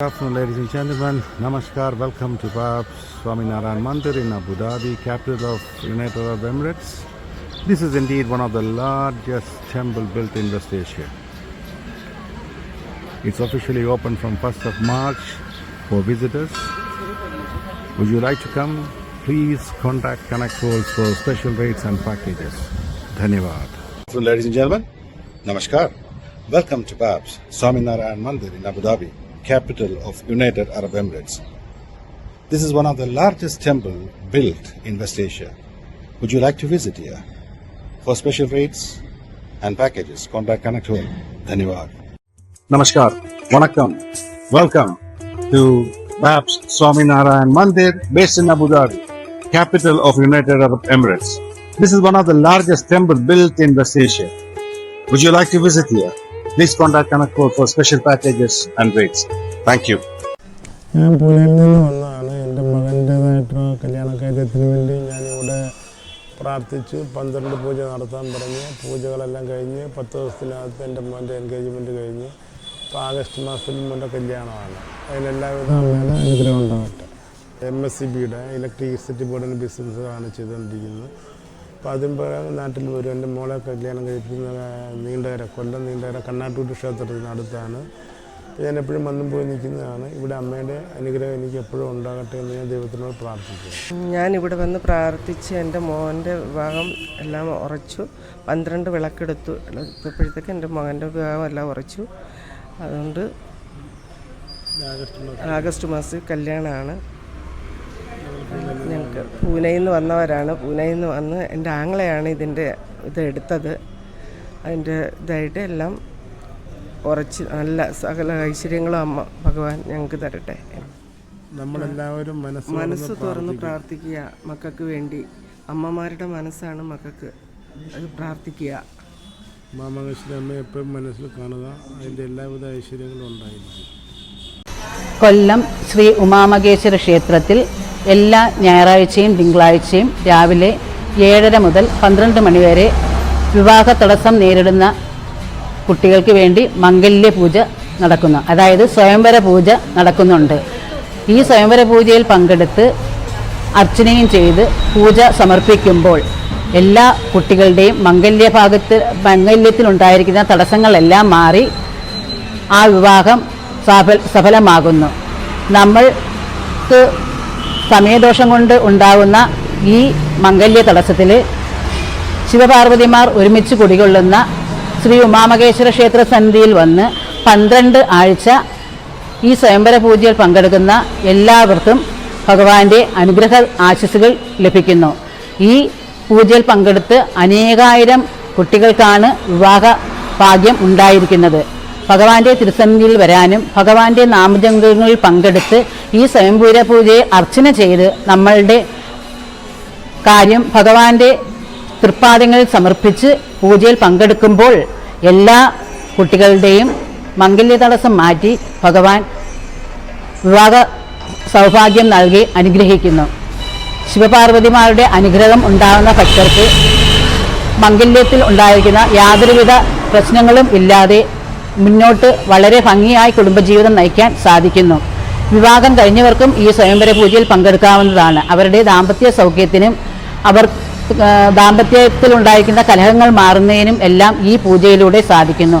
Good afternoon, ladies and gentlemen. Namaskar. Welcome to Babs Swaminarayan Mandir in Abu Dhabi, capital of United Arab Emirates. This is indeed one of the largest temple built in West Asia. It's officially open from 1st of March for visitors. Would you like to come? Please contact Connect World for special rates and packages. Dhanyavad. Ladies and gentlemen, Namaskar. Welcome to Babs Swaminarayan Mandir in Abu Dhabi, capital of United Arab Emirates. This is one of the largest temple built in West Asia. Would you like to visit here? For special rates and packages, contact Connect World. Dhanyavad. Namaskar. Vanakkam. Welcome to Babs Swaminarayan Mandir based in Abu Dhabi, capital of United Arab Emirates. This is one of the largest temple built in West Asia. Would you like to visit here? Please contact Code for special packages and rates. Thank you. ഞാൻ പൂനെയിൽ നിന്ന് വന്നതാണ് എന്റെ മകന്റേതായിട്ടുള്ള കല്യാണക്കാര്യത്തിന് വേണ്ടി ഞാനിവിടെ പ്രാർത്ഥിച്ചു. പന്ത്രണ്ട് പൂജ നടത്താൻ പറഞ്ഞ്. പൂജകളെല്ലാം കഴിഞ്ഞ് പത്ത് ദിവസത്തിനകത്ത് എന്റെ മോന്റെ എൻഗേജ്മെന്റ് കഴിഞ്ഞ്. ഇപ്പോൾ ആഗസ്റ്റ് മാസത്തിൽ മോന്റെ കല്യാണമാണ്. അതിനെല്ലാവിധ അമ്മയുടെ അനുഗ്രഹം ഉണ്ടാകട്ടെ എം എസ് സി ബിയുടെ ഇലക്ട്രിസിറ്റി ബോർഡിന്റെ ബിസിനസ്സാണ് ചെയ്തുകൊണ്ടിരിക്കുന്നത്. പ്രകാരം നാട്ടിൽ വരും എന്റെ മോളെ കല്യാണം കഴിപ്പിക്കുന്ന നീണ്ടകര കൊല്ലം നീണ്ടകര കണ്ണാട്ടൂർ ക്ഷേത്രത്തിനടുത്താണ് ഞാൻ എപ്പോഴും വന്നും പോയി നിൽക്കുന്നതാണ്. ഇവിടെ അമ്മയുടെ അനുഗ്രഹം എനിക്ക് എപ്പോഴും ഉണ്ടാകട്ടെ എന്ന് ഞാൻ ദൈവത്തിനോട് പ്രാർത്ഥിക്കുന്നു. ഞാൻ ഇവിടെ വന്ന് പ്രാർത്ഥിച്ച് എന്റെ മോന്റെ വിവാഹം എല്ലാം ഉറച്ചു. പന്ത്രണ്ട് വിളക്കെടുത്തു. ഇപ്പോഴത്തേക്ക് എന്റെ മകന്റെ വിവാഹം എല്ലാം ഉറച്ചു. അതുകൊണ്ട് ആഗസ്റ്റ് മാസം. ആഗസ്റ്റ് മാസത്തിൽ കല്യാണമാണ്. ഞങ്ങൾക്ക് പൂനെയിൽ നിന്ന് വന്നവരാണ്. പൂനെയിൽ നിന്ന് വന്ന് എന്റെ ആങ്ങളെയാണ് ഇതിന്റെ ഇത് എടുത്തത്. അതിന്റെ ഇതായിട്ട് എല്ലാം ഉറച്ച് നല്ല സകല ഐശ്വര്യങ്ങളും അമ്മ ഭഗവാൻ ഞങ്ങൾക്ക് തരട്ടെ. നമ്മളെല്ലാവരും മനസ്സ് മനസ്സ് തുറന്ന് പ്രാർത്ഥിക്കുക. മക്കൾക്ക് വേണ്ടി. അമ്മമാരുടെ മനസ്സാണ് മക്കൾക്ക് അത് പ്രാർത്ഥിക്കുക. മാമകശ്വരി അമ്മയെ എപ്പോഴും മനസ്സിൽ കാണുക അതിന്റെ എല്ലാവിധ ഐശ്വര്യങ്ങളും ഉണ്ടായിരിക്കും. കൊല്ലം ശ്രീ ഉമാമകേശ്വര ക്ഷേത്രത്തിൽ എല്ലാ ഞായറാഴ്ചയും തിങ്കളാഴ്ചയും രാവിലെ ഏഴര മുതൽ പന്ത്രണ്ട് മണിവരെ വിവാഹ തടസ്സം നേരിടുന്ന കുട്ടികൾക്ക് വേണ്ടി മംഗല്യ പൂജ നടക്കുന്നു. അതായത് സ്വയംവര പൂജ നടക്കുന്നുണ്ട്. ഈ സ്വയംവര പൂജയിൽ പങ്കെടുത്ത് അർച്ചനയും ചെയ്ത് പൂജ സമർപ്പിക്കുമ്പോൾ എല്ലാ കുട്ടികളുടെയും മംഗല്യ ഭാഗത്ത് മംഗല്യത്തിലുണ്ടായിരിക്കുന്ന തടസ്സങ്ങളെല്ലാം മാറി ആ വിവാഹം സഫലമാകുന്നു. നമ്മൾക്ക് സമയദോഷം കൊണ്ട് ഉണ്ടാകുന്ന ഈ മംഗല്യ തടസ്സത്തിൽ ശിവപാർവതിമാർ ഒരുമിച്ച് കുടികൊള്ളുന്ന ശ്രീ ഉമാമകേശ്വര ക്ഷേത്ര സന്നിധിയിൽ വന്ന് പന്ത്രണ്ട് ആഴ്ച ഈ സ്വയംവര പൂജയിൽ പങ്കെടുക്കുന്ന എല്ലാവർക്കും ഭഗവാന്റെ അനുഗ്രഹ ആശസ്സുകൾ ലഭിക്കുന്നു. ഈ പൂജയിൽ പങ്കെടുത്ത് അനേകായിരം കുട്ടികൾക്കാണ് വിവാഹ ഭാഗ്യം ഉണ്ടായിരിക്കുന്നത്. ഭഗവാന്റെ തിരുസന്നിധിയിൽ വരാനും ഭഗവാന്റെ നാമജങ്കങ്ങളിൽ പങ്കെടുത്ത് ഈ സ്വയംപൂര പൂജയെ അർച്ചന ചെയ്ത് നമ്മളുടെ കാര്യം ഭഗവാന്റെ തൃപ്പാദങ്ങളിൽ സമർപ്പിച്ച് പൂജയിൽ പങ്കെടുക്കുമ്പോൾ എല്ലാ കുട്ടികളുടെയും മംഗല്യ തടസ്സം മാറ്റി ഭഗവാൻ വിവാഹ സൗഭാഗ്യം നൽകി അനുഗ്രഹിക്കുന്നു. ശിവപാർവതിമാരുടെ അനുഗ്രഹം ഉണ്ടാകുന്ന ഭക്തർക്ക് മംഗല്യത്തിൽ ഉണ്ടായിരിക്കുന്ന യാതൊരുവിധ പ്രശ്നങ്ങളും ഇല്ലാതെ മുന്നോട്ട് വളരെ ഭംഗിയായി കുടുംബജീവിതം നയിക്കാൻ സാധിക്കുന്നു. വിവാഹം കഴിഞ്ഞവർക്കും ഈ സ്വയംവര പൂജയിൽ പങ്കെടുക്കാവുന്നതാണ്. അവരുടെ ദാമ്പത്യ സൗഖ്യത്തിനും അവർ ദാമ്പത്യത്തിലുണ്ടായിരിക്കുന്ന കലഹങ്ങൾ മാറുന്നതിനും എല്ലാം ഈ പൂജയിലൂടെ സാധിക്കുന്നു.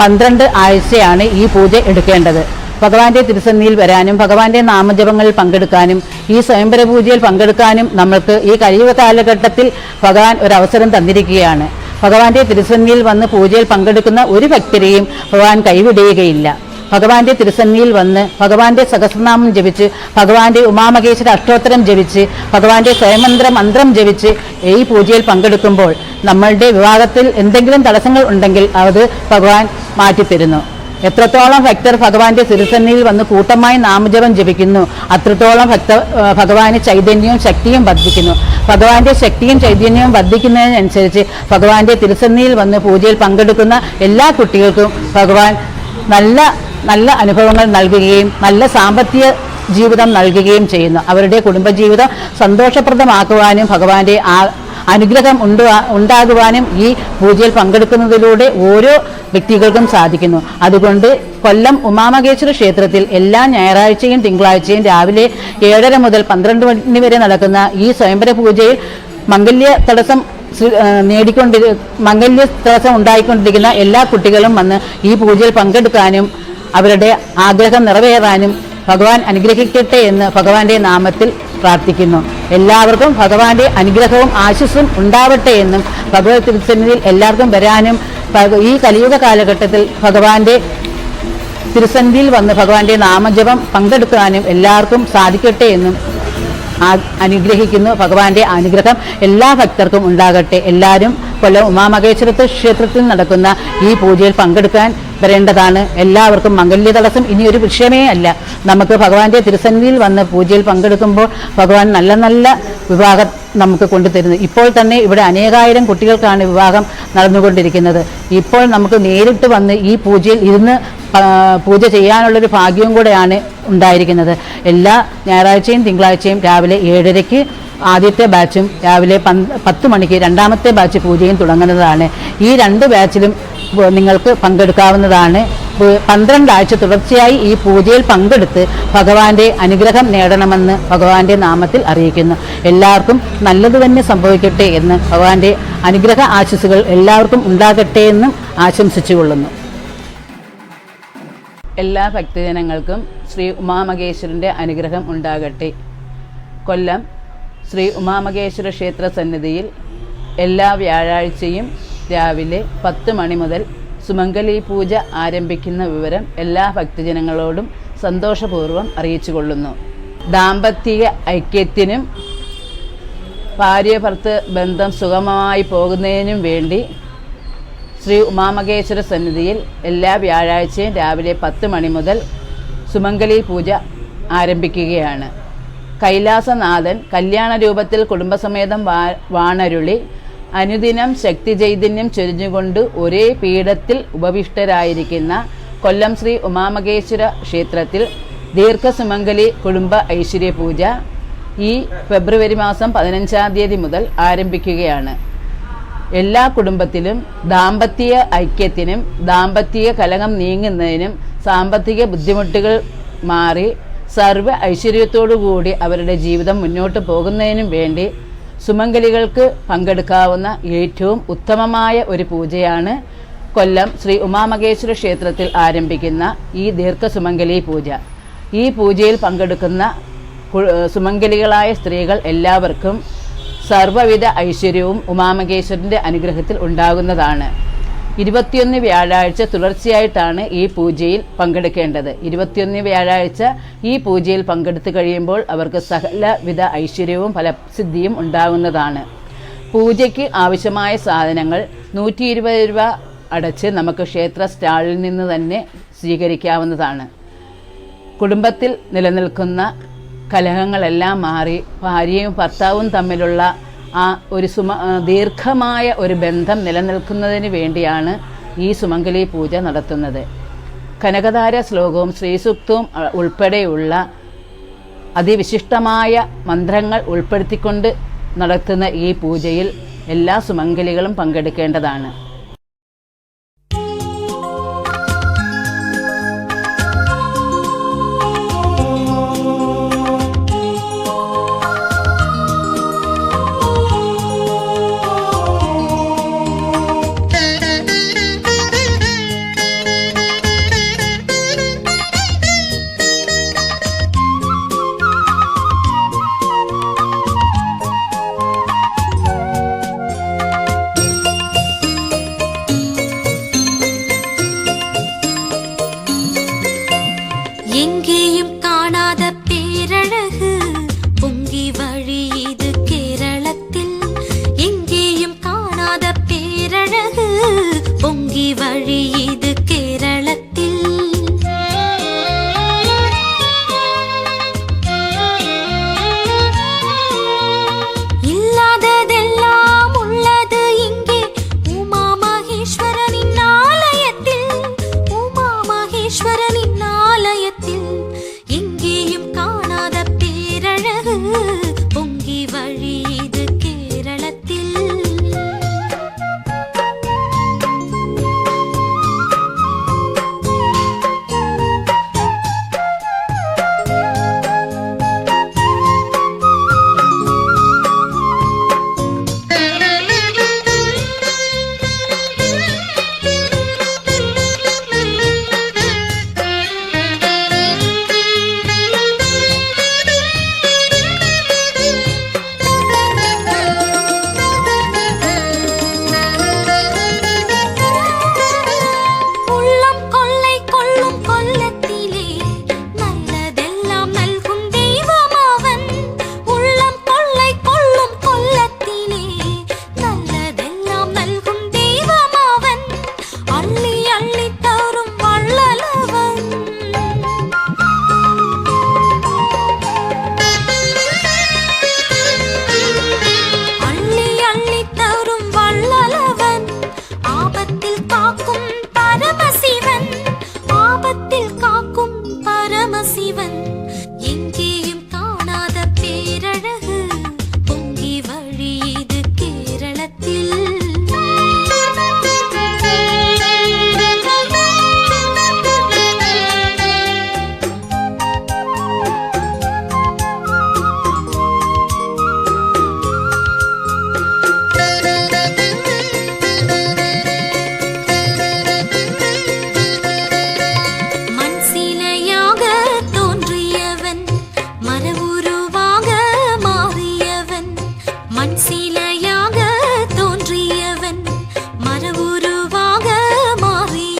പന്ത്രണ്ട് ആഴ്ചയാണ് ഈ പൂജ എടുക്കേണ്ടത്. ഭഗവാന്റെ തിരുസന്നിയിൽ വരാനും ഭഗവാന്റെ നാമജപങ്ങളിൽ പങ്കെടുക്കാനും ഈ സ്വയംവര പൂജയിൽ പങ്കെടുക്കാനും നമ്മൾക്ക് ഈ കഴിയുക കാലഘട്ടത്തിൽ ഭഗവാൻ ഒരു അവസരം തന്നിരിക്കുകയാണ്. ഭഗവാന്റെ തിരുസന്നിയിൽ വന്ന് പൂജയിൽ പങ്കെടുക്കുന്ന ഒരു ഭക്തരെയും ഭഗവാൻ കൈവിടുകയില്ല. ഭഗവാന്റെ തിരുസന്നിയിൽ വന്ന് ഭഗവാന്റെ സഹസ്രനാമം ജപിച്ച് ഭഗവാന്റെ ഉമാമഹേശ്വര അഷ്ടോത്തരം ജപിച്ച് ഭഗവാന്റെ സ്വയമന്ത്ര മന്ത്രം ജപിച്ച് ഈ പൂജയിൽ പങ്കെടുക്കുമ്പോൾ നമ്മളുടെ വിവാഹത്തിൽ എന്തെങ്കിലും തടസ്സങ്ങൾ ഉണ്ടെങ്കിൽ അത് ഭഗവാൻ മാറ്റിത്തരുന്നു. എത്രത്തോളം ഭക്തർ ഭഗവാന്റെ തിരുസന്നിയിൽ വന്ന് കൂട്ടമായി നാമജപം ജപിക്കുന്നു അത്രത്തോളം ഭക്ത ഭഗവാന് ചൈതന്യവും ശക്തിയും വർദ്ധിക്കുന്നു. ഭഗവാന്റെ ശക്തിയും ചൈതന്യവും വർദ്ധിക്കുന്നതിനനുസരിച്ച് ഭഗവാന്റെ തിരുസന്നിയിൽ വന്ന് പൂജയിൽ പങ്കെടുക്കുന്ന എല്ലാ കുട്ടികൾക്കും ഭഗവാൻ നല്ല നല്ല അനുഭവങ്ങൾ നൽകുകയും നല്ല സാമ്പത്തിക ജീവിതം നൽകുകയും ചെയ്യുന്നു. അവരുടെ കുടുംബജീവിതം സന്തോഷപ്രദമാക്കുവാനും ഭഗവാന്റെ ആ അനുഗ്രഹം ഉണ്ട് ഉണ്ടാകുവാനും ഈ പൂജയിൽ പങ്കെടുക്കുന്നതിലൂടെ ഓരോ വ്യക്തികൾക്കും സാധിക്കുന്നു. അതുകൊണ്ട് കൊല്ലം ഉമാമകേശ്വര ക്ഷേത്രത്തിൽ എല്ലാ ഞായറാഴ്ചയും തിങ്കളാഴ്ചയും രാവിലെ ഏഴര മുതൽ പന്ത്രണ്ട് മണി വരെ നടക്കുന്ന ഈ സ്വയംവര പൂജയിൽ മംഗല്യ തടസ്സം നേടിക്കൊണ്ടി മംഗല്യ തടസ്സം ഉണ്ടായിക്കൊണ്ടിരിക്കുന്ന എല്ലാ കുട്ടികളും വന്ന് ഈ പൂജയിൽ പങ്കെടുക്കാനും അവരുടെ ആഗ്രഹം നിറവേറാനും ഭഗവാൻ അനുഗ്രഹിക്കട്ടെ എന്ന് ഭഗവാന്റെ നാമത്തിൽ പ്രാർത്ഥിക്കുന്നു. എല്ലാവർക്കും ഭഗവാന്റെ അനുഗ്രഹവും ആശിസ്സും ഉണ്ടാവട്ടെ എന്നും ഭഗവത് തിരുസന്നിധിയിൽ എല്ലാവർക്കും വരാനും ഈ കലിയുഗ കാലഘട്ടത്തിൽ ഭഗവാന്റെ തിരുസന്നിധിയിൽ വന്ന് ഭഗവാന്റെ നാമജപം പങ്കെടുക്കാനും എല്ലാവർക്കും സാധിക്കട്ടെ എന്നും അനുഗ്രഹിക്കുന്നു. ഭഗവാന്റെ അനുഗ്രഹം എല്ലാ ഭക്തർക്കും ഉണ്ടാകട്ടെ. എല്ലാവരും കൊല്ലം ഉമാമഹേശ്വരത്ത് ക്ഷേത്രത്തിൽ നടക്കുന്ന ഈ പൂജയിൽ പങ്കെടുക്കാൻ വരേണ്ടതാണ്. എല്ലാവർക്കും മംഗല്യ തടസ്സം ഇനി ഒരു വിഷയമേ അല്ല. നമുക്ക് ഭഗവാന്റെ തിരുസന്നിധിയിൽ വന്ന് പൂജയിൽ പങ്കെടുക്കുമ്പോൾ ഭഗവാൻ നല്ല നല്ല വിവാഹം നമുക്ക് കൊണ്ടുതരുന്നു. ഇപ്പോൾ തന്നെ ഇവിടെ അനേകായിരം കുട്ടികൾക്കാണ് വിവാഹം നടന്നുകൊണ്ടിരിക്കുന്നത്. ഇപ്പോൾ നമുക്ക് നേരിട്ട് വന്ന് ഈ പൂജയിൽ ഇരുന്ന് പൂജ ചെയ്യാനുള്ളൊരു ഭാഗ്യവും കൂടെയാണ് ഉണ്ടായിരിക്കുന്നത്. എല്ലാ ഞായറാഴ്ചയും തിങ്കളാഴ്ചയും രാവിലെ ഏഴരയ്ക്ക് ആദ്യത്തെ ബാച്ചും രാവിലെ പന്ത് പത്ത് മണിക്ക് രണ്ടാമത്തെ ബാച്ച് പൂജയും തുടങ്ങുന്നതാണ്. ഈ രണ്ട് ബാച്ചിലും നിങ്ങൾക്ക് പങ്കെടുക്കാവുന്നതാണ്. പന്ത്രണ്ടാഴ്ച തുടർച്ചയായി ഈ പൂജയിൽ പങ്കെടുത്ത് ഭഗവാന്റെ അനുഗ്രഹം നേടണമെന്ന് ഭഗവാന്റെ നാമത്തിൽ അറിയിക്കുന്നു. എല്ലാവർക്കും നല്ലത് തന്നെ സംഭവിക്കട്ടെ എന്ന് ഭഗവാന്റെ അനുഗ്രഹ ആശിസുകൾ എല്ലാവർക്കും ഉണ്ടാകട്ടെ എന്നും ആശംസിച്ചുകൊള്ളുന്നു. എല്ലാ ഭക്തജനങ്ങൾക്കും ശ്രീ ഉമാമകേശ്വരന്റെ അനുഗ്രഹം ഉണ്ടാകട്ടെ. കൊല്ലം ശ്രീ ഉമാമകേശ്വര ക്ഷേത്ര സന്നിധിയിൽ എല്ലാ വ്യാഴാഴ്ചയും രാവിലെ പത്ത് മണി മുതൽ സുമംഗലി പൂജ ആരംഭിക്കുന്ന വിവരം എല്ലാ ഭക്തജനങ്ങളോടും സന്തോഷപൂർവം അറിയിച്ചു കൊള്ളുന്നു ദാമ്പത്തിക ഐക്യത്തിനും ഭാര്യ ഭർത്ത് ബന്ധം സുഗമമായി പോകുന്നതിനും വേണ്ടി ശ്രീ ഉമാമകേശ്വര സന്നിധിയിൽ എല്ലാ വ്യാഴാഴ്ചയും രാവിലെ പത്ത് മണി മുതൽ സുമംഗലി പൂജ ആരംഭിക്കുകയാണ്. കൈലാസനാഥൻ കല്യാണ രൂപത്തിൽ കുടുംബസമേതം വാണരുളി അനുദിനം ശക്തി ചൈതന്യം ചൊരിഞ്ഞുകൊണ്ട് ഒരേ പീഠത്തിൽ ഉപവിഷ്ടരായിരിക്കുന്ന കൊല്ലം ശ്രീ ഉമാമകേശ്വര ക്ഷേത്രത്തിൽ ദീർഘസുമംഗലി കുടുംബ ഐശ്വര്യ പൂജ ഈ ഫെബ്രുവരി മാസം പതിനഞ്ചാം തീയതി മുതൽ ആരംഭിക്കുകയാണ്. എല്ലാ കുടുംബത്തിലും ദാമ്പത്യ ഐക്യത്തിനും ദാമ്പത്യ കലഹം നീങ്ങുന്നതിനും സാമ്പത്തിക ബുദ്ധിമുട്ടുകൾ മാറി സർവ ഐശ്വര്യത്തോടുകൂടി അവരുടെ ജീവിതം മുന്നോട്ട് പോകുന്നതിനും വേണ്ടി സുമംഗലികൾക്ക് പങ്കെടുക്കാവുന്ന ഏറ്റവും ഉത്തമമായ ഒരു പൂജയാണ് കൊല്ലം ശ്രീ ഉമാമകേശ്വര ക്ഷേത്രത്തിൽ ആരംഭിക്കുന്ന ഈ ദീർഘസുമംഗലി പൂജ. ഈ പൂജയിൽ പങ്കെടുക്കുന്ന സുമംഗലികളായ സ്ത്രീകൾ എല്ലാവർക്കും സർവവിധ ഐശ്വര്യവും ഉമാമകേശ്വരന്റെ അനുഗ്രഹത്തിൽ ഉണ്ടാകുന്നതാണ്. ഇരുപത്തിയൊന്ന് വ്യാഴാഴ്ച തുടർച്ചയായിട്ടാണ് ഈ പൂജയിൽ പങ്കെടുക്കേണ്ടത്. ഇരുപത്തിയൊന്ന് വ്യാഴാഴ്ച ഈ പൂജയിൽ പങ്കെടുത്തു കഴിയുമ്പോൾ അവർക്ക് സകലവിധ ഐശ്വര്യവും ഫലസിദ്ധിയും ഉണ്ടാകുന്നതാണ് പൂജയ്ക്ക് ആവശ്യമായ സാധനങ്ങൾ നൂറ്റി ഇരുപത് രൂപ അടച്ച് നമുക്ക് ക്ഷേത്ര സ്റ്റാളിൽ നിന്ന് തന്നെ സ്വീകരിക്കാവുന്നതാണ്. കുടുംബത്തിൽ നിലനിൽക്കുന്ന കലഹങ്ങളെല്ലാം മാറി ഭാര്യയും ഭർത്താവും തമ്മിലുള്ള ആ ഒരു സുമ ദീർഘമായ ഒരു ബന്ധം നിലനിൽക്കുന്നതിന് വേണ്ടിയാണ് ഈ സുമംഗലി പൂജ നടത്തുന്നത്. കനകധാര ശ്ലോകവും ശ്രീസുക്തവും ഉൾപ്പെടെയുള്ള അതിവിശിഷ്ടമായ മന്ത്രങ്ങൾ ഉൾപ്പെടുത്തിക്കൊണ്ട് നടത്തുന്ന ഈ പൂജയിൽ എല്ലാ സുമംഗലികളും പങ്കെടുക്കേണ്ടതാണ്.